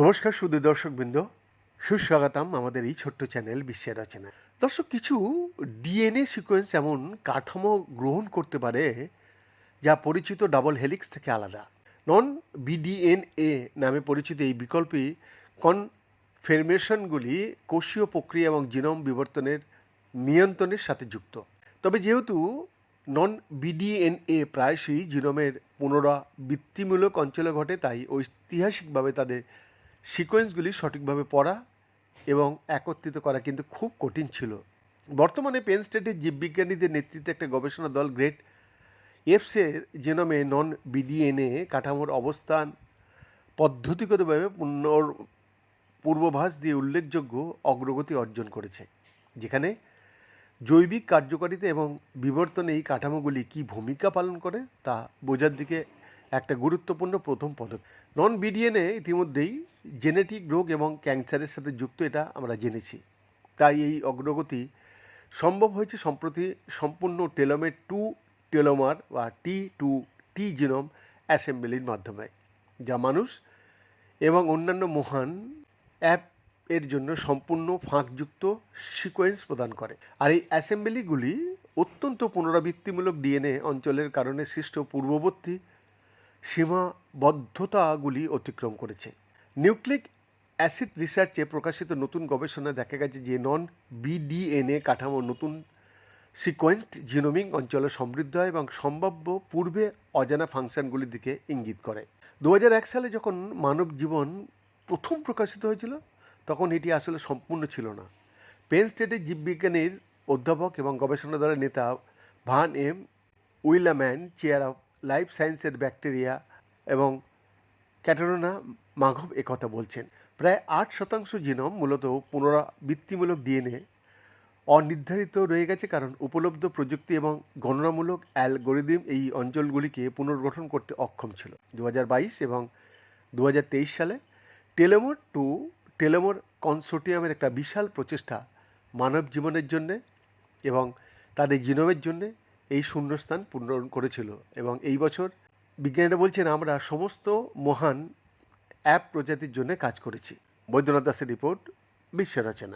নমস্কার সুদী দর্শকবৃন্দ। সুস্বাগতম আমাদের এই ছোট্ট চ্যানেল বিশ্বের রচনা দর্শক, কিছু ডিএনএ সিকোয়েন্স এমন কাঠামো গ্রহণ করতে পারে যা পরিচিত ডাবল হেলিক্স থেকে আলাদা। নন বিডিএনএ নামে পরিচিত এই বিকল্পী কনফার্মেশনগুলি কোষীয় প্রক্রিয়া এবং জিনোম বিবর্তনের নিয়ন্ত্রণের সাথে যুক্ত। তবে যেহেতু নন বিডিএনএ প্রায়শই জিনোমের পুনরাবৃত্তিমূলক অঞ্চলে ঘটে, তাই ঐতিহাসিকভাবে তাদের সিকোয়েন্সগুলি সঠিকভাবে পড়া এবং একত্রিত করা কিন্তু খুব কঠিন ছিল। বর্তমানে পেন স্টেটের জীববিজ্ঞানীদের নেতৃত্বে একটা গবেষণা দল গ্রেট এফসের জেনোমে নন বিডিএনএ কাঠামোর অবস্থান পদ্ধতিগতভাবে পুনর পূর্বাভাস দিয়ে উল্লেখযোগ্য অগ্রগতি অর্জন করেছে, যেখানে জৈবিক কার্যকারিতা এবং বিবর্তনে এই কাঠামোগুলি কী ভূমিকা পালন করে, তা বোঝার দিকে একটা গুরুত্বপূর্ণ প্রথম পদক্ষেপ। নন বিডিএনএ ইতিমধ্যেই জেনেটিক রোগ এবং ক্যান্সারের সাথে যুক্ত, এটা আমরা জেনেছি। তাই এই অগ্রগতি সম্ভব হয়েছে সম্প্রতি সম্পূর্ণ টেলোমের টু টেলোমার বা টি টু টি জিনোম অ্যাসেম্বলির মাধ্যমে। যা মানুষ এবং অন্যান্য মহান অ্যাপ এর জন্য সম্পূর্ণ ফাঁকযুক্ত সিকোয়েন্স প্রদান করে। আর এই অ্যাসেম্বলিগুলি অত্যন্ত পুনরাবৃত্তিমূলক ডিএনএ অঞ্চলের কারণে সৃষ্ট পূর্ববর্তী সীমাবদ্ধতাগুলি অতিক্রম করেছে। নিউক্লিক অ্যাসিড রিসার্চে প্রকাশিত নতুন গবেষণায় দেখা গেছে যে নন বিডিএনএ কাঠামো নতুন সিকোয়েন্সড জিনোমিং অঞ্চলে সমৃদ্ধ হয় এবং সম্ভাব্য পূর্বে অজানা ফাংশনগুলির দিকে ইঙ্গিত করে। দু হাজার এক সালে যখন মানব জীবন প্রথম প্রকাশিত হয়েছিল তখন এটি আসলে সম্পূর্ণ ছিল না। পেন স্টেটের জীববিজ্ঞানীর অধ্যাপক এবং গবেষণা দলের নেতা Van M Willaman, chair of life সায়েন্সের ব্যাকটেরিয়া এবং ক্যাটারোনা মাঘব একথা বলছেন। প্রায় আট শতাংশ জিনম মূলত পুনরাবৃত্তিমূলক ডিএনএ অনির্ধারিত রয়ে গেছে কারণ উপলব্ধ প্রযুক্তি এবং গণনামূলক অ্যালগোরিদিম এই অঞ্চলগুলিকে পুনর্গঠন করতে অক্ষম ছিল। দু হাজার বাইশ এবং দু হাজার তেইশ সালে টেলেমোর টু টেলেমোর কনসোর্টিয়ামের একটা বিশাল প্রচেষ্টা মানব জীবনের জন্যে এবং তাদের জিনোমের জন্যে এই শূন্যস্থান পূরণ করেছিল। এবং এই বছর বিজ্ঞানীরা বলছেন, আমরা সমস্ত মহান অ্যাপ প্রজাতির জন্য কাজ করেছি। বৈদ্যনাথ দাসের রিপোর্ট বিশ্ব রচনা।